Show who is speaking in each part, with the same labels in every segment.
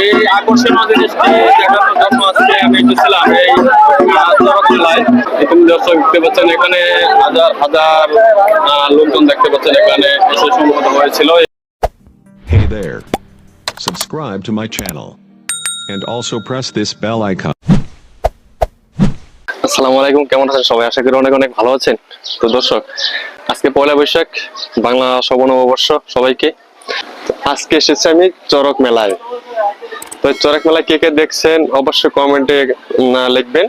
Speaker 1: এই আকর্ষণীয় জিনিসটি দেখানোর জন্য আজকে আমি এসেছিলাম এই এখানে দর্শক দেখতে পাচ্ছেন এখানে হাজার হাজার আহ, লোকজন দেখতে পাচ্ছেন এখানে এসে সমবেত হয়েছিল
Speaker 2: Hey there. Subscribe to my channel. And also press this bell icon.
Speaker 1: আসসালামু আলাইকুম কেমন আছেন সবাই আশা করি অনেক অনেক ভালো আছেন তো দর্শক আজকে পয়লা বৈশাখ বাংলা নববর্ষ সবাইকে আজকে এসেছি আমি চড়ক মেলায়। তো এই চড়ক মেলায় কে কে দেখছেন অবশ্যই কমেন্টে লিখবেন।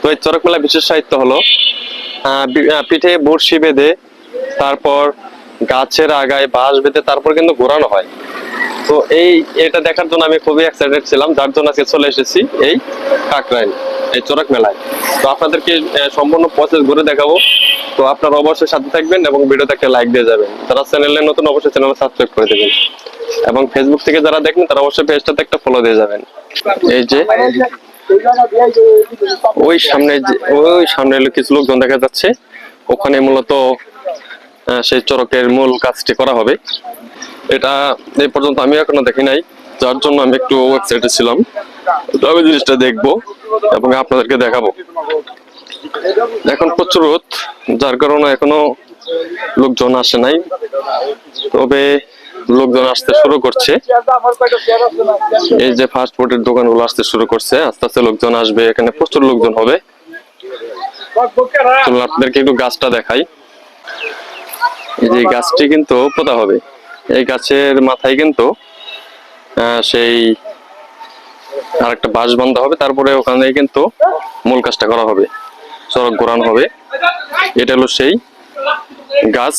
Speaker 1: তো এই চড়ক মেলায় বিশেষ সাহিত্য হলো পিঠে বড়শি বেঁধে, তারপর গাছের আগায় বাঁশ বেঁধে, তারপর কিন্তু ঘোরানো হয়। তো এই, এটা দেখার জন্য আমি খুবই এক্সাইটেড ছিলাম, যার জন্য আজকে চলে এসেছি এই কাকরাইল, এই চড়ক মেলায়। তো আপনাদেরকে সম্পূর্ণ প্রসেস ঘুরে দেখাবো। তো আপনারা অবশ্যই সাথে থাকবেন এবং ভিডিওতে একটা লাইক দিয়ে যাবেন। যারা চ্যানেলে নতুন, অবশ্যই চ্যানেল সাবস্ক্রাইব করে দেবেন। এবং ফেসবুক থেকে যারা দেখবেন তারা অবশ্যই পেজটাতে একটা ফলো দিয়ে যাবেন। এই যে, ওই সামনে ওই সামনে কিছু লোকজন দেখা যাচ্ছে। ওখানে মূলত সেই চড়কের মূল কাজটি করা হবে। এটা এই পর্যন্ত আমি এখনও দেখি নাই। যার জন্য আমি একটু ওয়েবসাইটে ছিলাম। আমি জিনিসটা দেখব এবং আপনাদেরকে দেখাবো। এখন প্রচুর রোদ, যার কারণে এখনও লোকজন আসে নাই। তবে লোকজন আসতে শুরু করছে। এই যে ফাস্ট ফুডের দোকানগুলো আসতে শুরু করছে, আস্তে আস্তে লোকজন আসবে, এখানে প্রচুর লোকজন হবে। আপনাদেরকে একটু গাছটা দেখাই। এই যে গাছটি কিন্তু পোতা হবে। এই গাছের মাথায় কিন্তু সেই আর একটা বাঁশ বান্ধা হবে। তারপরে ওখানে কিন্তু মূল কাজটা করা হবে। সড়ক ঘোরানো হবে। এটা হলো সেই গাছ।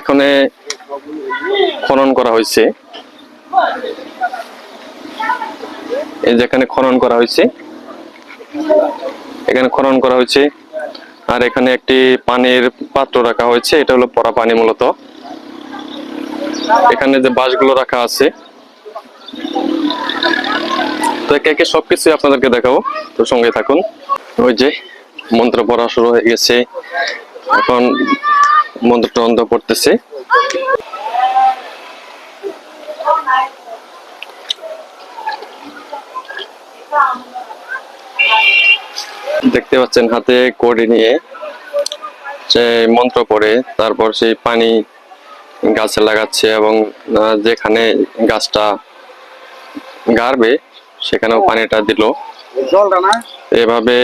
Speaker 1: এখানে খনন করা হয়েছে। এই যেখানে খনন করা হয়েছে, এখানে খনন করা হয়েছে। আর এখানে একটি পানির পাত্র রাখা হয়েছে। এটা হলো পরা পানি মূলত। এখানে যে বাঁশগুলো রাখা আছে। তো একে একে সবকিছু আপনাদেরকে দেখাবো। তো সঙ্গে থাকুন। ওই যে মন্ত্র পড়া শুরু হয়ে গেছে। এখন মন্ত্রটা অন্ধ পড়তেছে দেখতে পাচ্ছেন হাতে কড়ি নিয়ে যে মন্ত্র পড়ে, তারপর সেই পানি গাছে লাগাচ্ছে এবং যেখানে গাছটা গাড়বে, সেখানেও পানিটা দিল। এভাবে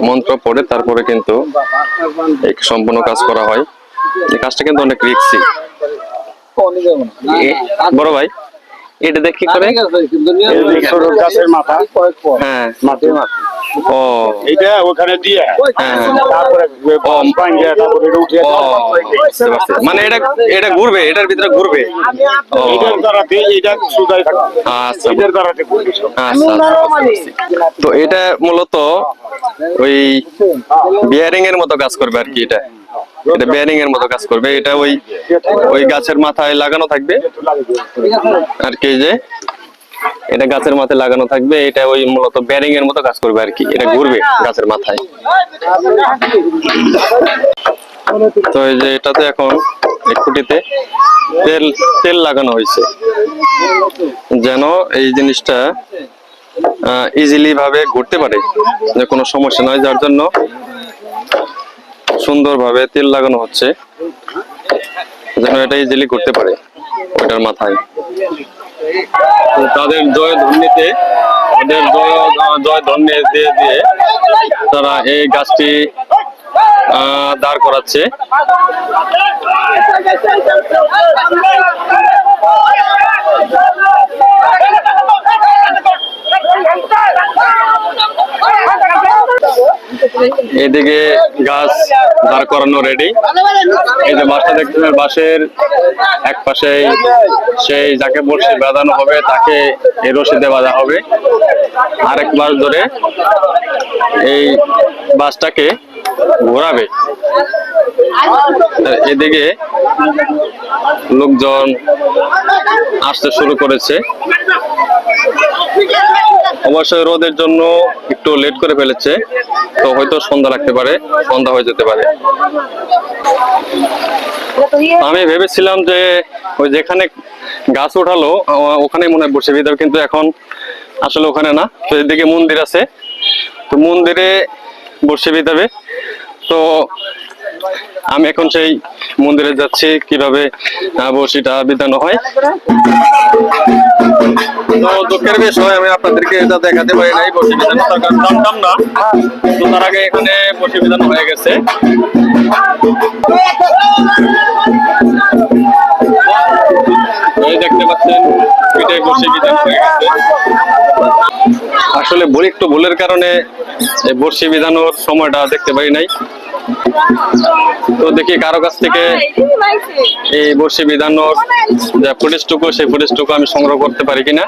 Speaker 1: মন্ত্র পড়ে তারপরে কিন্তু সম্পূর্ণ কাজ করা হয়। এই কাজটা কিন্তু অনেক রিক্সি। বড় ভাই এটা দেখি কি করে।
Speaker 3: ছোট গাছের মাথা।
Speaker 1: হ্যাঁ।
Speaker 3: মাথায় মাথা।
Speaker 1: ও।
Speaker 3: ওখানে দিয়ে। তারপরে তারপরে এটা
Speaker 1: পারছি। মানে এটা এটা ঘুরবে এটার ভিতরে ঘুরবে।
Speaker 3: দ্বারাতে এইটা সুদাই
Speaker 1: আচ্ছা।
Speaker 3: দ্বারাতে সব।
Speaker 1: আচ্ছা, আচ্ছা। তো এটা মূলত ওই বিয়ারিং এর মতো কাজ করবে আর কি এটা। এটা বিয়ারিং এর মতো কাজ করবে। এটা ওই ওই গাছের মাথায় লাগানো থাকবে। আর কি যে এটা গাছের মাথায় লাগানো থাকবে, এটা ওই মূলত ব্যারিং এর মতো কাজ করবে আর কি, এটা ঘুরবে গাছের মাথায়। তো এই যে এটাতে এখন খুঁটিতে তেল তেল লাগানো হয়েছে। যেন এই জিনিসটা ইজিলি ভাবে ঘুরতে পারে, যে কোনো সমস্যা নয়, যার জন্য সুন্দরভাবে তেল লাগানো হচ্ছে, যেন এটা ইজিলি ঘুরতে পারে ওটার মাথায়। তাদের জয় ধ্বনিতে তাদের জয় জয় ধ্বনি দিয়ে দিয়ে তারা এই গাছটি দাঁড় করাচ্ছে। এদিকে গাছ দাঁড় করানো রেডি এই যে বাসটা দেখছেন বাসের এক পাশে সেই যাকে বসে বাঁধানো হবে, তাকে এই রশিদে বাঁধা হবে। আরেক মাস ধরে এই বাসটাকে ঘোরাবে। এদিকে লোকজন আসতে শুরু করেছে। অবশ্যই রোদের জন্য একটু লেট করে ফেলেছে, তো হয়তো সন্ধ্যা লাগতে পারে, সন্ধ্যা হয়ে যেতে পারে। আমি ভেবেছিলাম যে ওই যেখানে গাছ উঠালো ওখানে মনে হয় বসে বিধাবে কিন্তু এখন আসলে ওখানে না। তো এদিকে মন্দির আছে। তো মন্দিরে বসে বিধাবে তো আমি এখন সেই মন্দিরে যাচ্ছি, কীভাবে বড়শিটা বিধানো হয়। তো দুঃখের বিষয়, আমি আপনাদেরকে এটা দেখাতে পারি নাই বসে বিধানো তার জানতাম না। তো তার আগে এখানে বসে বিধানো হয়ে গেছে। দেখতে পাচ্ছেন পিঠে বসে বিধান হয়ে গেছে। আসলে ভুল, একটু ভুলের কারণে বর্ষি বিধানোর সময়টা দেখতে পারি নাই। তো দেখি কারও কাছ থেকে এই বর্ষি বিধানোর যে ফুটেজটুকু, সেই ফুটেজটুকু আমি সংগ্রহ করতে পারি কিনা,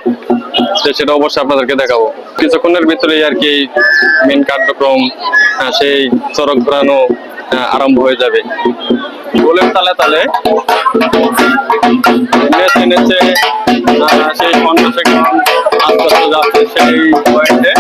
Speaker 1: তো সেটা অবশ্যই আপনাদেরকে দেখাবো। কিছুক্ষণের ভিতরেই আর কি মেন কার্যক্রম সেই চরক ঘোরানো আরম্ভ হয়ে যাবে। গোলের তালে তালে সেই যাচ্ছে সেই পয়েন্টে।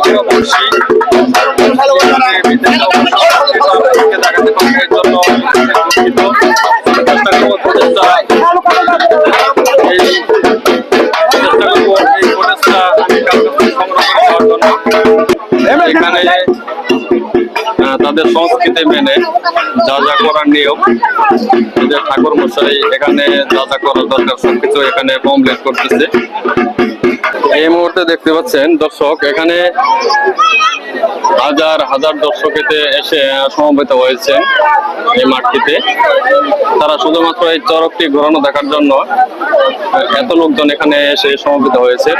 Speaker 1: থেকে সংগ্রহ করে দেওয়ার জন্য এখানে তাদের সংস্কৃতি মেনে যা যা করার নিয়ম যে ঠাকুর মশাই এখানে যা যা করার দরকার সবকিছু এখানে কমপ্লিট করতেছে। এই মুহূর্তে দেখতে পাচ্ছেন দর্শক, এখানে হাজার হাজার দর্শক এতে এসে সমবেত হয়েছে এই মাঠটিতে। তারা শুধুমাত্র এই চরকটি ঘোরানো দেখার জন্য এত লোকজন এখানে এসে সমবেত হয়েছে।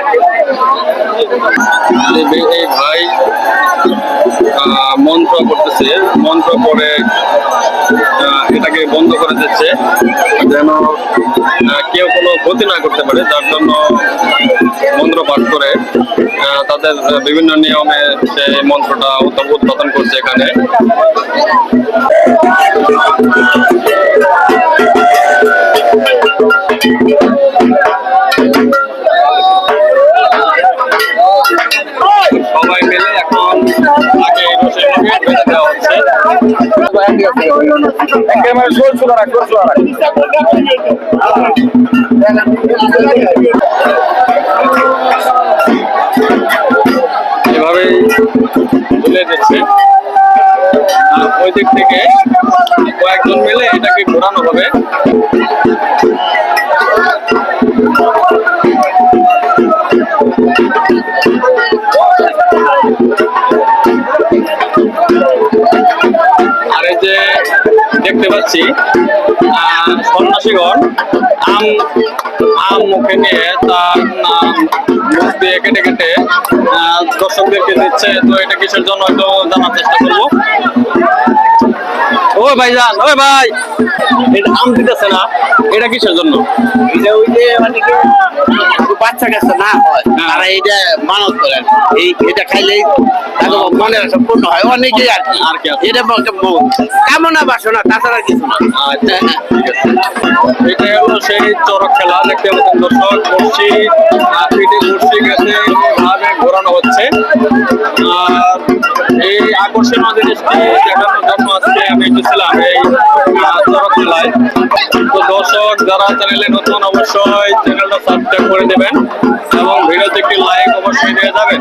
Speaker 1: এই ভাই মন্ত্র করতেছে মন্ত্র করে এটাকে বন্ধ করে দিচ্ছে। যেন কেউ কোনো ক্ষতি না করতে পারে তার জন্য মন্ত্র পাঠ করে তাদের বিভিন্ন নিয়মে সেই মন্ত্রটা উদ্বোধন উদ্বোধন করছে এখানে। সবাই মিলে এখন তাকে রসের মুখে বেঁধে দেওয়া হচ্ছে।
Speaker 3: একেবারে জোর চুলা রাখ জোর চুলা রাখ
Speaker 1: আর ওই দিক থেকে কয়েকজন মিলে এটাকে ঘোরানো হবে। দেখতে পাচ্ছি। সন্ন্যাসীগণ, আম আম মুখে নিয়ে তার মুখ দিয়ে কেটে কেটে দর্শকদেরকে দিচ্ছে। তো এটা কিসের জন্য হয়তো জানার চেষ্টা করব। ও ভাই যান ওই ভাই। এটা আম দিতেছে না এটা কিসের জন্য?
Speaker 4: এটা ওই যে মানে কি বাচ্চা কাচ্চা না হয়
Speaker 1: হ্যাঁ।
Speaker 4: তারা এইটা মানত করেন এই এটা খাইলেই তাদের মনের আশা পূর্ণ হয় অনেকেই আর কি।
Speaker 1: আর কি
Speaker 4: এটা ম- কামনা বাসনা তাছাড়া কিছু না।
Speaker 1: আচ্ছা এটা হলো সেই চরক খেলা দেখতে পাচ্ছেন দর্শক বর্ষি পিঠে বর্ষি গেছে ঘোরানো হচ্ছে। আর এই আকর্ষণীয় জিনিসটি দেখানোর জন্য আজকে আমি এসেছিলাম এই জেলায়। তো দর্শক, যারা চ্যানেলে নতুন, অবশ্যই চ্যানেলটা সাবস্ক্রাইব করে দেবেন এবং ভিডিওতে একটি লাইক অবশ্যই দিয়ে যাবেন।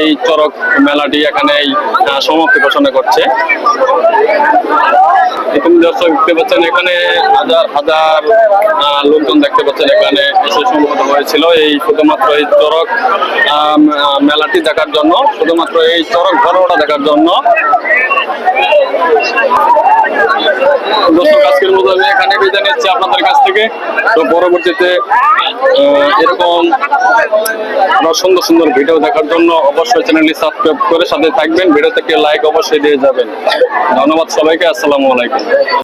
Speaker 1: এই চরক মেলাটি এখানে সমাপ্তি ঘোষণা করছে। এখানে দর্শক দেখতে পাচ্ছেন এখানে হাজার হাজার লোকজন দেখতে পাচ্ছেন এখানে এসে সম্মত হয়েছিল। এই শুধুমাত্র এই চরক মেলাটি দেখার জন্য, শুধুমাত্র এই চরক ঘরোটা দেখার জন্য। দর্শক, আজকের মতো আমি এখানে বিদায় নিচ্ছি আপনাদের কাছ থেকে। তো পরবর্তীতে এরকম সুন্দর সুন্দর ভিডিও দেখার জন্য অবশ্যই চ্যানেলটি সাবস্ক্রাইব করে সাথে থাকবেন। ভিডিও থেকে লাইক অবশ্যই দিয়ে যাবেন। ধন্যবাদ সবাইকে, আসসালামু আলাইকুম।